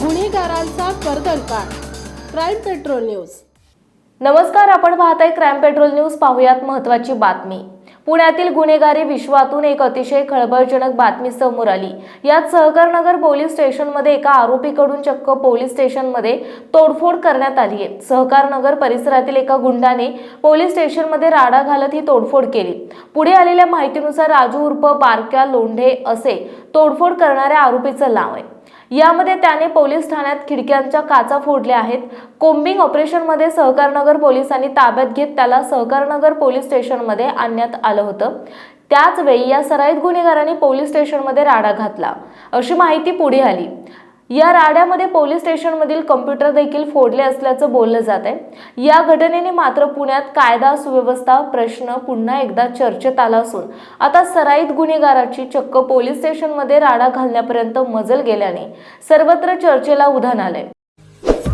गुन्हेगारांचा कर्दनकाळ crime patrol news. नमस्कार आपण पाहताय क्राईम पेट्रोल न्यूज. पाहूयात महत्वाची बातमी. पुण्यातील गुन्हेगारी विश्वातून एक अतिशय खळबळजनक बातमी समोर आली. यात सहकारनगर पोलीस स्टेशनमध्ये एका आरोपीकडून चक्क पोलीस स्टेशनमध्ये तोडफोड करण्यात आली आहे. सहकारनगर परिसरातील एका गुंडाने पोलीस स्टेशनमध्ये राडा घालत ही तोडफोड केली. पुढे आलेल्या माहितीनुसार राजू उर्फ बारक्या लोंढे असे तोडफोड करणाऱ्या आरोपीचं नाव आहे. यामध्ये त्याने पोलीस ठाण्यात खिडक्यांच्या काचा फोडल्या आहेत. कोम्बिंग ऑपरेशनमध्ये सहकारनगर पोलिसांनी ताब्यात घेत त्याला सहकारनगर पोलीस स्टेशनमध्ये आणण्यात आलं होतं. त्याच वेळी या सराईत गुन्हेगारांनी पोलीस स्टेशनमध्ये राडा घातला. अशी माहिती पुढे आली. या राड्यामध्ये पोलीस स्टेशनमधील कम्प्युटर देखील फोडले असल्याचं बोललं जात आहे. या घटनेने मात्र पुण्यात कायदा सुव्यवस्था प्रश्न पुन्हा एकदा चर्चेत आला असून आता सराईत गुन्हेगाराची चक्क पोलीस स्टेशनमध्ये राडा घालण्यापर्यंत मजल गेल्याने सर्वत्र चर्चेला उधाण आलंय.